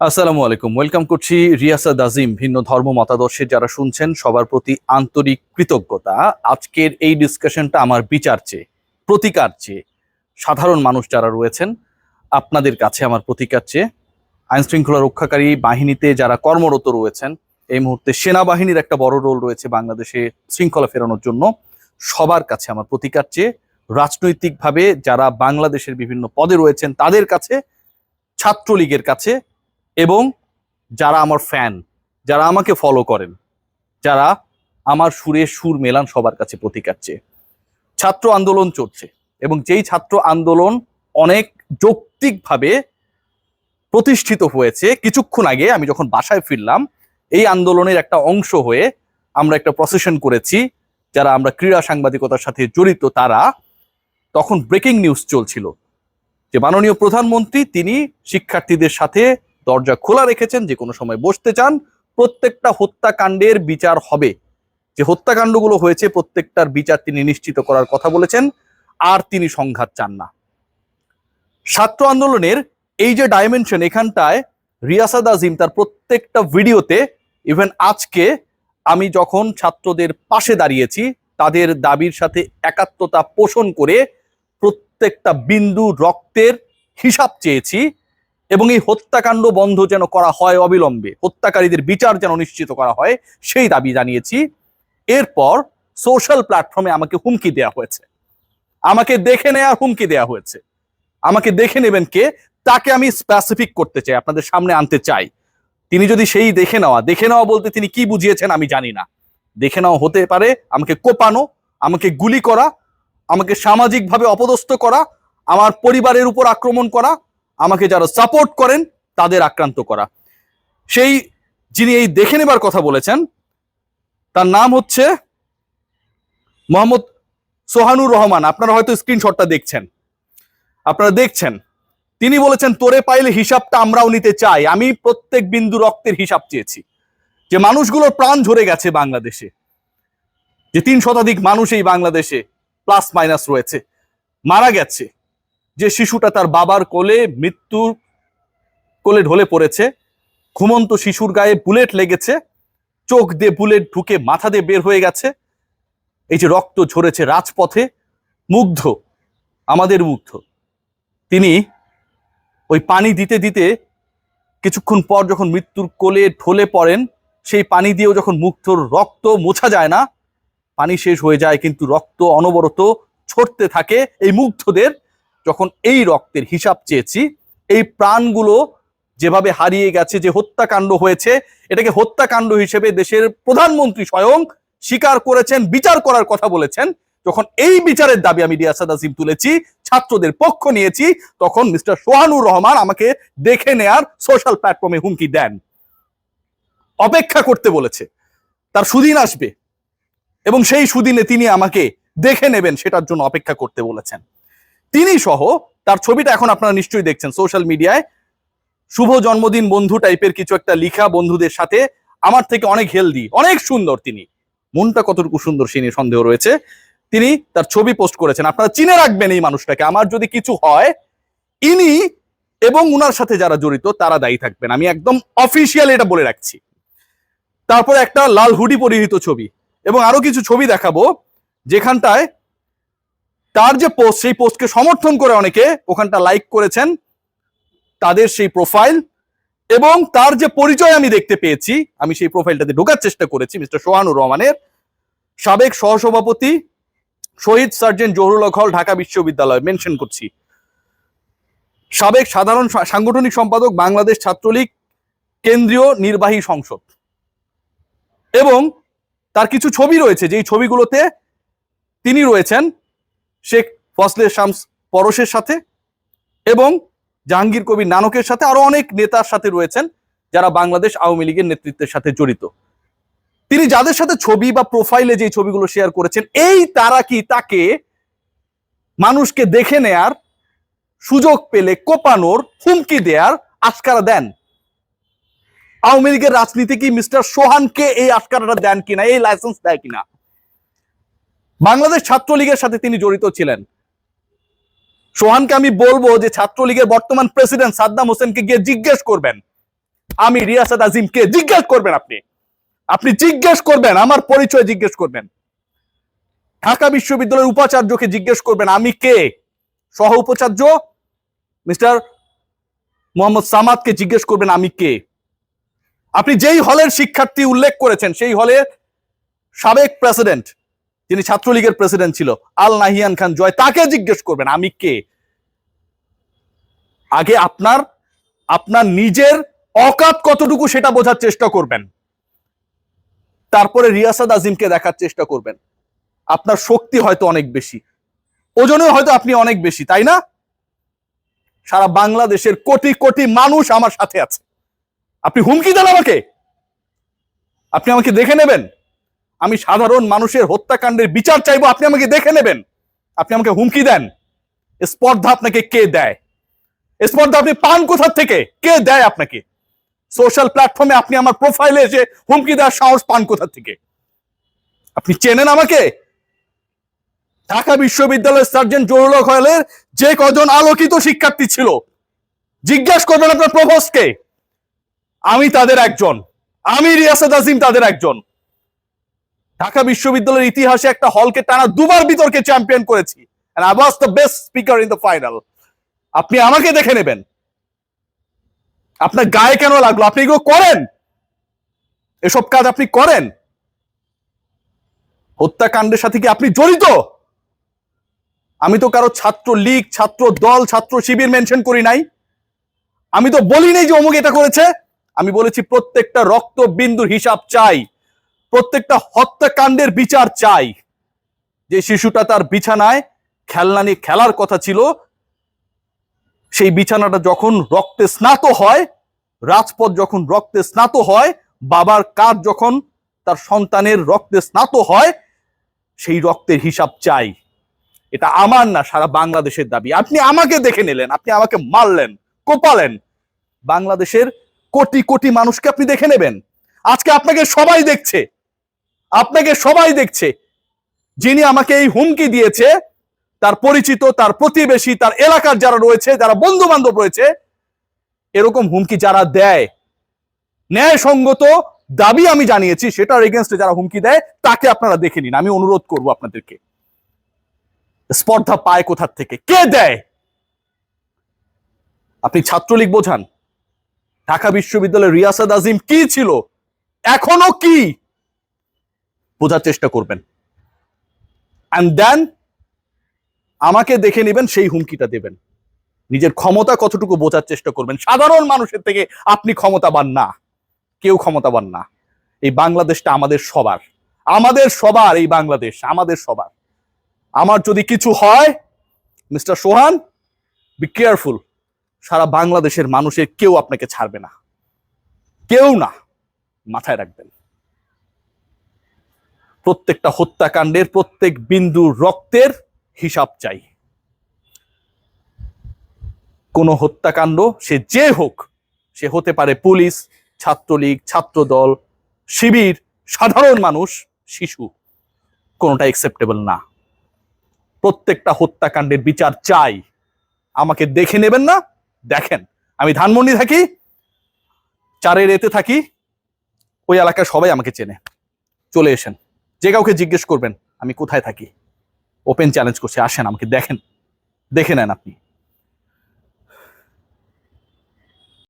আসসালামু আলাইকুম। ওয়েলকাম করছি রিয়াসাদ আজিম, ভিন্ন ধর্ম মতাদর্শে যারা শুনছেন সবার প্রতি আন্তরিক কৃতজ্ঞতা। আজকের এই ডিসকাশনটা আমার বিচার চেয়ে, প্রতিকার চেয়ে, সাধারণ মানুষ যারা রয়েছেন, আপনাদের কাছে আমার প্রতিকার চেয়ে আইন শৃঙ্খলা রক্ষাকারী বাহিনীতে যারা কর্মরত রয়েছেন, এই মুহূর্তে সেনাবাহিনীর একটা বড় রোল রয়েছে বাংলাদেশে শৃঙ্খলা ফেরানোর জন্য। সবার কাছে আমার প্রতিকার চেয়ে, রাজনৈতিকভাবে যারা বাংলাদেশের বিভিন্ন পদে রয়েছেন, তাদের কাছে, ছাত্রলীগের কাছে এবং যারা আমার ফ্যান যারা আমাকে ফলো করেন, যারা আমার সুরে সুর মেলান সবার কাছে প্রতিকার চেয়ে। ছাত্র আন্দোলন চলছে এবং যেই ছাত্র আন্দোলন অনেক যৌক্তিকভাবে প্রতিষ্ঠিত হয়েছে, কিছুক্ষণ আগে আমি যখন বাসায় ফিরলাম, এই আন্দোলনের একটা অংশ হয়ে আমরা একটা প্রসেশন করেছি, যারা আমরা ক্রীড়া সাংবাদিকতার সাথে জড়িত তারা, তখন ব্রেকিং নিউজ চলছিল। যে মাননীয় প্রধানমন্ত্রী, তিনি শিক্ষার্থীদের সাথে দরজা খোলা রেখেছেন, যে কোনো সময় বসতে চান, প্রত্যেকটা হত্যাকাণ্ডের বিচার হবে। যে হত্যাকাণ্ডগুলো হয়েছে, প্রত্যেকটার বিচার তিনি নিশ্চিত করার কথা বলেছেন, আর তিনি সংঘাত চান না। ছাত্র আন্দোলনের এই যে ডাইমেনশন এখানটায়, রিয়াসাদ আজিম তার প্রত্যেকটা ভিডিওতে ইভেন আজকে আমি যখন ছাত্রদের পাশে দাঁড়িয়েছি, তাদের দাবির সাথে একাত্মতা পোষণ করে প্রত্যেকটা বিন্দু রক্তের হিসাব চেয়েছি এবং এই হত্যাকাণ্ড বন্ধ যেন করা হয় অবিলম্বে, হত্যাকারীদের বিচার যেন নিশ্চিত করা হয়, সেই দাবি জানিয়েছি। এরপর সোশ্যাল প্ল্যাটফর্মে আমাকে হুমকি দেওয়া হয়েছে। আমাকে দেখে নেওয়ার হুমকি দেওয়া হয়েছে। আমাকে দেখে নেবেন কে? তাকে আমি স্পেসিফিক করতে চাই, আপনাদের সামনে আনতে চাই। তিনি যদি সেই দেখে নেওয়া দেখে নেওয়া বলতে তিনি কি বুঝিয়েছেন আমি জানি না। দেখে নেওয়া হতে পারে, আমাকে কোপানো, আমাকে গুলি করা, আমাকে সামাজিকভাবে অপদস্থ করা, আমার পরিবারের উপর আক্রমণ করা আমাকে যারা সাপোর্ট করেন, তাদের আক্রান্ত করা। সেই যিনি এই দেখে নেবার কথা বলেছেন, তার নাম হচ্ছে মোহাম্মদ সোহানুর রহমান। আপনারা হয়তো স্ক্রিনশটটা দেখছেন। আপনারা দেখছেন, তিনি বলেছেন, তোরে পাইলে হিসাবটা আমরাও নিতে চাই। আমি প্রত্যেক বিন্দু রক্তের হিসাব চেয়েছি। যে মানুষগুলোর প্রাণ ঝরে গেছে বাংলাদেশে, যে তিন শতাধিক মানুষ এই বাংলাদেশে প্লাস মাইনাস রয়েছে, মারা গেছে যে শিশুটা তার বাবার কোলে মৃত্যুর কোলে ঢলে পড়েছে, ঘুমন্ত শিশুর গায়ে বুলেট লেগেছে, চোখ দিয়ে বুলেট ঢুকে মাথা দিয়ে বের হয়ে গেছে, এই যে রক্ত ঝরেছে রাজপথে, মুগ্ধ, আমাদের মুগ্ধ। তিনি ওই পানি দিতে দিতে কিছুক্ষণ পর যখন মৃত্যুর কোলে ঢলে পড়েন, সেই পানি দিয়েও যখন মুগ্ধর রক্ত মোছা যায় না, পানি শেষ হয়ে যায়, কিন্তু রক্ত অনবরত ছড়তে থাকে এই মুগ্ধদের যখন এই রক্তের হিসাব চেয়েছি, এই প্রাণগুলো যেভাবে হারিয়ে গেছে, যে হত্যাকাণ্ড হয়েছে, এটাকে হত্যাকাণ্ড হিসেবে দেশের প্রধানমন্ত্রী স্বয়ং স্বীকার করেছেন, বিচার করার কথা বলেছেন। যখন এই বিচারের দাবি আমি রিয়াসাদ আজিম তুলেছি, ছাত্রদের পক্ষ নিয়েছি, তখন মিস্টার সোহানুর রহমান আমাকে দেখে নেয়ার সোশ্যাল প্ল্যাটফর্মে হুমকি দেন। অপেক্ষা করতে বলেছে। তার সুদিন আসবে এবং সেই সুদিনে তিনি আমাকে দেখে নেবেন, সেটার জন্য অপেক্ষা করতে বলেছেন। তিনি সহ তার ছবিটা এখন আপনারা নিশ্চয়ই দেখছেন সোশ্যাল মিডিয়ায় শুভ জন্মদিন বন্ধু টাইপের কিছু একটা লিখা বন্ধুদের সাথে। আমার থেকে অনেক হেলদি অনেক সুন্দর তিনি। মনটা কতটুকু সুন্দর সে নিয়ে সন্দেহ রয়েছে। তিনি তার ছবি পোস্ট করেছেন। আপনারা চিনে রাখবেন এই মানুষটাকে। আমার যদি কিছু হয়, ইনি এবং উনার সাথে যারা জড়িত, তারা দায়ী থাকবেন। আমি একদম অফিসিয়াল এটা বলে রাখছি। তারপরে একটা লাল হুডি পরিহিত ছবি। এবং আরও কিছু ছবি দেখাবো। যেখানটায় তার যে পোস্ট সেই পোস্টকে সমর্থন করে অনেকে ওখানটা লাইক করেছেন, তাদের সেই প্রোফাইল এবং তার যে পরিচয় আমি দেখতে পেয়েছি, আমি সেই প্রোফাইলটাতে ঢোকার চেষ্টা করেছি মিস্টার সোহানুর রহমানের সাবেক সহসভাপতি শহীদ সার্জেন্ট জহুরুল হল ঢাকা বিশ্ববিদ্যালয় মেনশন করছি। সাবেক সাধারণ সাংগঠনিক সম্পাদক, বাংলাদেশ ছাত্রলীগ কেন্দ্রীয় নির্বাহী সংসদ। এবং তার কিছু ছবি রয়েছে, যেই ছবিগুলোতে তিনি রয়েছেন শেখ ফজলে শামস পরশের সাথে এবং জাহাঙ্গীর কবির নানকের সাথে আরও অনেক নেতার সাথে রয়েছেন যারা বাংলাদেশ আওয়ামী লীগের নেতৃত্বের সাথে জড়িত। তিনি যাদের সাথে ছবি বা প্রোফাইলে যে ছবিগুলো শেয়ার করেছেন, এই তারা কি তাকে মানুষকে দেখে নেয়ার সুযোগ পেলে, কোপানোর হুমকি দেয়ার আশকারা দেন? আওয়ামী লীগের রাজনীতি কি মিস্টার সোহানকে এই আশকারাটা দেন কিনা, এই লাইসেন্স দেয় কিনা? বাংলাদেশ ছাত্রলীগের সাথে তিনি জড়িত ছিলেন। সোহানকে আমি বলব যে ছাত্রলীগের বর্তমান প্রেসিডেন্ট সাদ্দাম হোসেনকে গিয়ে জিজ্ঞেস করবেন। আমি রিয়াসাত আজিমকে জিজ্ঞেস করবেন আপনি। আপনি জিজ্ঞেস করবেন, আমার পরিচয় জিজ্ঞেস করবেন। ঢাকা বিশ্ববিদ্যালয়ের উপাচার্যকে জিজ্ঞেস করবেন, আমি কে? সহ উপাচার্য মিস্টার মোহাম্মদ সামাদকে জিজ্ঞেস করবেন, আমি কে? আপনি যেই হলের শিক্ষার্থী উল্লেখ করেছেন, সেই হলে সাবেক প্রেসিডেন্ট যিনি ছাত্রলীগের প্রেসিডেন্ট ছিল, আল নাহিয়ান খান জয়, তাকে জিজ্ঞেস করবেন, আমি কে? আগে আপনার আপনার নিজের অকাত কতটুকু সেটা বোঝার চেষ্টা করবেন। তারপরে রিয়াসাদ আজিমকে দেখার চেষ্টা করবেন। আপনার শক্তি হয়তো অনেক বেশি ওজনে হয়তো আপনি অনেক বেশি, তাই না? সারা বাংলাদেশের কোটি কোটি মানুষ আমার সাথে আছে। আপনি হুমকি দেন আমাকে। আপনি আমাকে দেখে নেবেন। আমি সাধারণ মানুষের হত্যাকাণ্ডের বিচার চাইব, আপনি আমাকে দেখে নেবেন। আপনি আমাকে হুমকি দেন। স্পর্ধা আপনাকে কে দেয়? স্পর্ধা আপনি পান কোথার থেকে? কে দেয় আপনাকে? সোশ্যাল প্ল্যাটফর্মে আপনি আমার প্রোফাইলে এসে হুমকি দেওয়ার সাহস পান কোথা থেকে? আপনি চেনেন আমাকে? ঢাকা বিশ্ববিদ্যালয়ের সার্জেন্ট জহুরুল হলের যে কজন আলোকিত শিক্ষার্থী ছিল, জিজ্ঞাসা করবেন আপনার প্রভোস্টকে আমি তাদের একজন। আমি রিয়াসাদ আজিম তাদের একজন। ঢাকা বিশ্ববিদ্যালয়ের ইতিহাসে একটা হলকে টানা দুবার বিতর্কে চ্যাম্পিয়ন করেছি। The best speaker in the final. আপনি আমাকে দেখে নেবেন। আপনার গায়ে কেন লাগল? আপনি এগুলো করেন। এসব কাজ আপনি করেন। হত্যাকাণ্ডের সাথে কি আপনি জড়িত? আমি তো কারও ছাত্র লীগ, ছাত্র দল, ছাত্র শিবির মেনশন করি নাই। আমি তো বলি নাই যে অমুক এটা করেছে। আমি বলেছি প্রত্যেকটা রক্ত বিন্দুর হিসাব চাই। প্রত্যেকটা হত্যাকাণ্ডের বিচার চাই। যে শিশুটা তার বিছানায় খেলনা নিয়ে খেলার কথা ছিল, সেই বিছানাটা যখন রক্তে স্নাত হয়, রাজপথ যখন রক্তে স্নাত হয়, বাবার কাজ যখন তার সন্তানের রক্তে স্নাত হয়, সেই রক্তের হিসাব চাই। এটা আমার না, সারা বাংলাদেশের দাবি। আপনি আমাকে দেখে নিলেন, আপনি আমাকে মারলেন, কোপালেন। বাংলাদেশের কোটি কোটি মানুষকে আপনি দেখে নেবেন। আজকে আপনাকে সবাই দেখছে। আপনাকে সবাই দেখছে। যিনি আমাকে এই হুমকি দিয়েছে, তার পরিচিত, তার প্রতিবেশী, তার এলাকার যারা রয়েছে, যারা বন্ধু বান্ধব রয়েছে, এরকম হুমকি যারা দেয়, ন্যায়সঙ্গত দাবি আমি জানিয়েছি, সেটার এগেনস্টে যারা হুমকি দেয়, তাকে আপনারা দেখে নিন। আমি অনুরোধ করব আপনাদেরকে। স্পর্ধা পায় কোথার থেকে? কে দেয়? আপনি ছাত্রলীগ বোঝান। ঢাকা বিশ্ববিদ্যালয়ের রিয়াসাদ আজিম কি ছিল? এখনও কি? বোঝার চেষ্টা করবেন। অ্যান্ড দেন আমাকে দেখে নেবেন, সেই হুমকিটা দেবেন। নিজের ক্ষমতা কতটুকু বোঝার চেষ্টা করবেন। সাধারণ মানুষের থেকে আপনি ক্ষমতাবান না। কেউ ক্ষমতাবান না। এই বাংলাদেশটা আমাদের সবার। আমাদের সবার এই বাংলাদেশ, আমাদের সবার। আমার যদি কিছু হয়, মিস্টার সোহান বি কেয়ারফুল সারা বাংলাদেশের মানুষের কেউ আপনাকে ছাড়বে না। কেউ না। মাথায় রাখবেন। প্রত্যেকটা হত্যাকাণ্ডের প্রত্যেক বিন্দু রক্তের হিসাব চাই। কোন হত্যাকাণ্ড, সে যে হোক, সে হতে পারে পুলিশ, ছাত্রলীগ, ছাত্রদল, শিবির, সাধারণ মানুষ, শিশু, কোনোটা একসেপ্টেবল না। প্রত্যেকটা হত্যাকাণ্ডের বিচার চাই। আমাকে দেখে নেবেন না, দেখেন। আমি ধানমন্ডি থাকি, চারের এতে থাকি, ওই এলাকার সবাই আমাকে চেনে। চলে এসেন। যে কাউকে জিজ্ঞেস করবেন, আমি কোথায় থাকি? ওপেন চ্যালেঞ্জ করছি, আসেন আমাকে দেখেন, দেখে নেন আপনি।